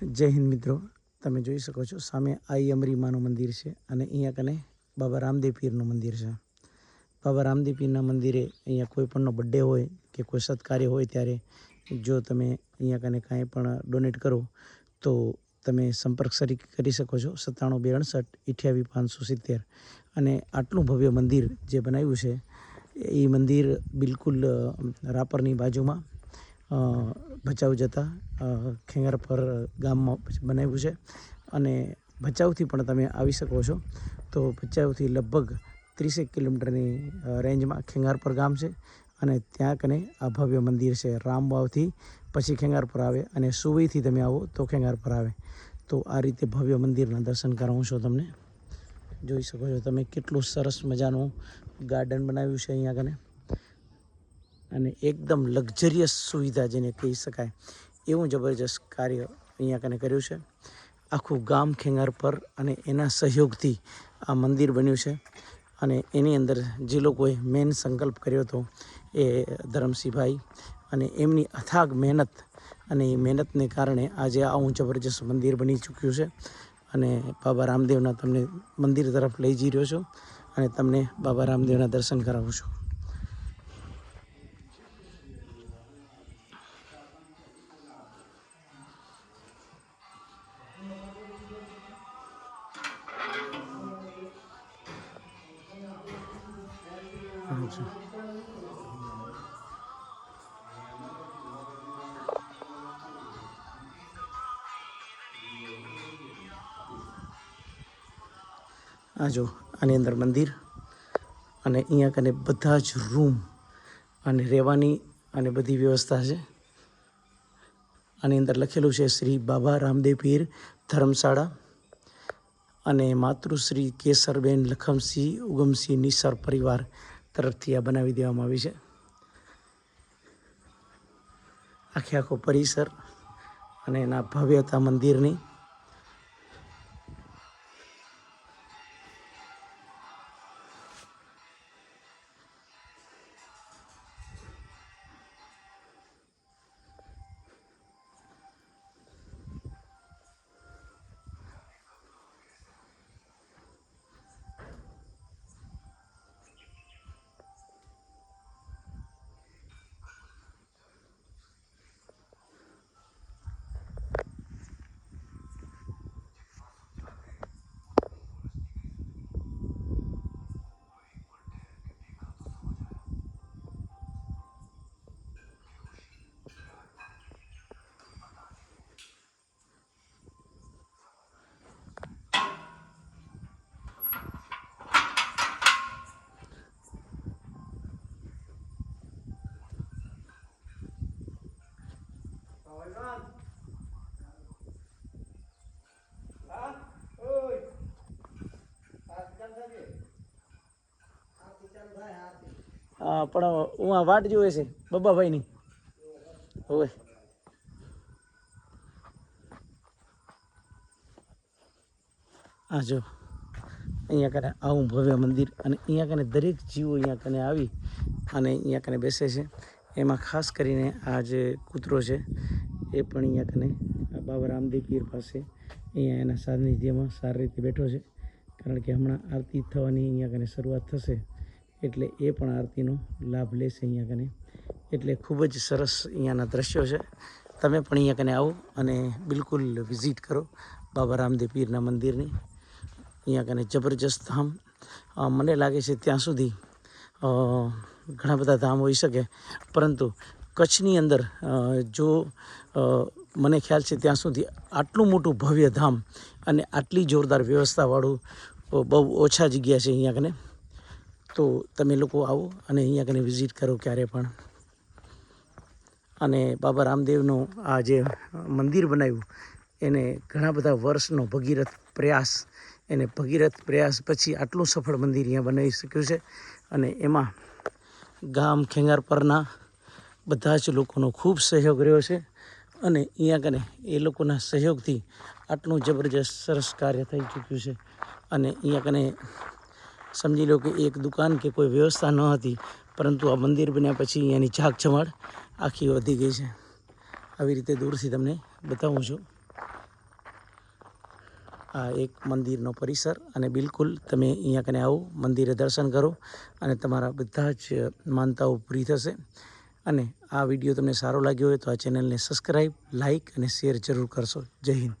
જય હિન્દ મિત્રો. તમે જોઈ શકો છો, સામે આઈ અમરીમાનું મંદિર છે અને અહીંયા કને બાબા રામદેવ પીરનું મંદિર છે. બાબા રામદેવ પીરના મંદિરે અહીંયા કોઈ પણનો બર્થડે હોય કે કોઈ સત્કાર્ય હોય ત્યારે જો તમે અહીંયા કને કાંઈ પણ ડોનેટ કરો, તો તમે સંપર્ક કરી શકો છો સત્તાણું બે અડસઠ અઠ્યાવીસ પાંચસો સિત્તેર. અને આટલું ભવ્ય મંદિર જે બનાવ્યું છે, એ મંદિર બિલકુલ રાપરની બાજુમાં ભચાઉ જતા ખેંગારપર ગામમાં બનાવ્યું છે. અને ભચાઉથી પણ તમે આવી શકો છો. તો ભચાઉથી લગભગ ત્રીસેક કિલોમીટરની રેન્જમાં ખેંગારપર ગામ છે અને ત્યાં કને આ ભવ્ય મંદિર છે રામવાવથી પછી ખેંગારપર આવે અને સુવઈથી તમે આવો તો ખેંગારપર આવે. તો આ રીતે ભવ્ય મંદિરના દર્શન કરાવું છું તમને. જોઈ શકો છો તમે કેટલું સરસ મજાનું ગાર્ડન બનાવ્યું છે અહીંયા કને. અને એકદમ લક્ઝરિયસ સુવિધા જેને કહી શકાય, એવું જબરજસ્ત કાર્ય અહીંયા કને કર્યું છે. આખું ગામ ખેંગાર પર અને એના સહયોગથી આ મંદિર બન્યું છે. અને એની અંદર જે લોકોએ મેન સંકલ્પ કર્યો હતો એ ધરમસિંહભાઈ અને એમની અથાગ મહેનત અને એ મહેનતને કારણે આજે આવું જબરજસ્ત મંદિર બની ચૂક્યું છે. અને બાબા રામદેવના તમને મંદિર તરફ લઈ જઈ રહ્યો છું અને તમને બાબા રામદેવના દર્શન કરાવું છું. અચ્છા. આ જો, આની અંદર મંદિર અને અહીંયા કને બધા જ રૂમ અને રહેવાની અને બધી વ્યવસ્થા છે આની અંદર લખેલું છે શ્રી બાબા રામદેવ પીર ધર્મશાળા અને માતૃશ્રી કેસરબેન લખમસિંહ ઉગમસિંહ નિસર પરિવાર તરફથી આ બનાવી દેવામાં આવી છે. આખે આખો પરિસર અને એના ભવ્યતા મંદિરની પણ હું આ વાટ જોવે છે બબ્બાભાઈની હોય આ જો, અહીંયા કને આવું ભવ્ય મંદિર અને અહીંયા કને દરેક જીવો અહીંયા કને આવી અને અહીંયા કને બેસે છે. એમાં ખાસ કરીને આ જે કૂતરો છે, એ પણ અહીંયા કને બાબા રામદેવ પીર પાસે અહીંયા એના સાનિધ્યમાં સારી રીતે બેઠો છે. કારણ કે હમણાં આરતી થવાની અહીંયા કને શરૂઆત થશે. એટલે એ પણ આરતીનો લાભ લેશે અહીંયા કને. એટલે ખૂબ જ સરસ અહીંયાના દ્રશ્યો છે. તમે પણ અહીંયા કને આવો અને બિલકુલ વિઝિટ કરો બાબા રામદેવ પીરના મંદિરની. અહીંયા કને જબરજસ્ત ધામ. મને લાગે છે ત્યાં સુધી ઘણા બધા ધામ હોઈ શકે. પરંતુ કચ્છની અંદર જો મને ખ્યાલ છે ત્યાં સુધી આટલું મોટું ભવ્ય ધામ અને આટલી જોરદાર વ્યવસ્થાવાળું બહુ ઓછા જગ્યા છે અહીંયા કને. તો તમે લોકો આવો અને અહીંયા કને વિઝિટ કરો ક્યારે પણ. અને બાબા રામદેવનું આ જે મંદિર બનાવ્યું, એને ઘણા બધા વર્ષનો ભગીરથ પ્રયાસ, એને ભગીરથ પ્રયાસ પછી આટલું સફળ મંદિર અહીંયા બનાવી શક્યું છે. અને એમાં ગામ ખેંગાર પરના બધા જ લોકોનો ખૂબ સહયોગ રહ્યો છે. અને અહીંયા કને એ લોકોના સહયોગથી આટલું જબરજસ્ત સરસ કાર્ય થઈ ચૂક્યું છે. અને અહીંયા કને સમજી લો કે એક દુકાન કે કોઈ વ્યવસ્થા ન હતી, પરંતુ આ મંદિર બન્યા પછી અહીંયાની ઝાક જમાડ આખી વધી ગઈ છે. આવી રીતે દૂરથી તમને બતાવું છું. આ એક મંદિરનો પરિસર અને બિલકુલ તમે અહીંયા કને આવો, મંદિરે દર્શન કરો અને તમારા બધા જ માનતાઓ પૂરી થશે. અને આ વીડિયો તમને સારો લાગ્યો હોય તો આ ચેનલને સબસ્ક્રાઈબ લાઈક અને શેર જરૂર કરશો. જય હિન્દ.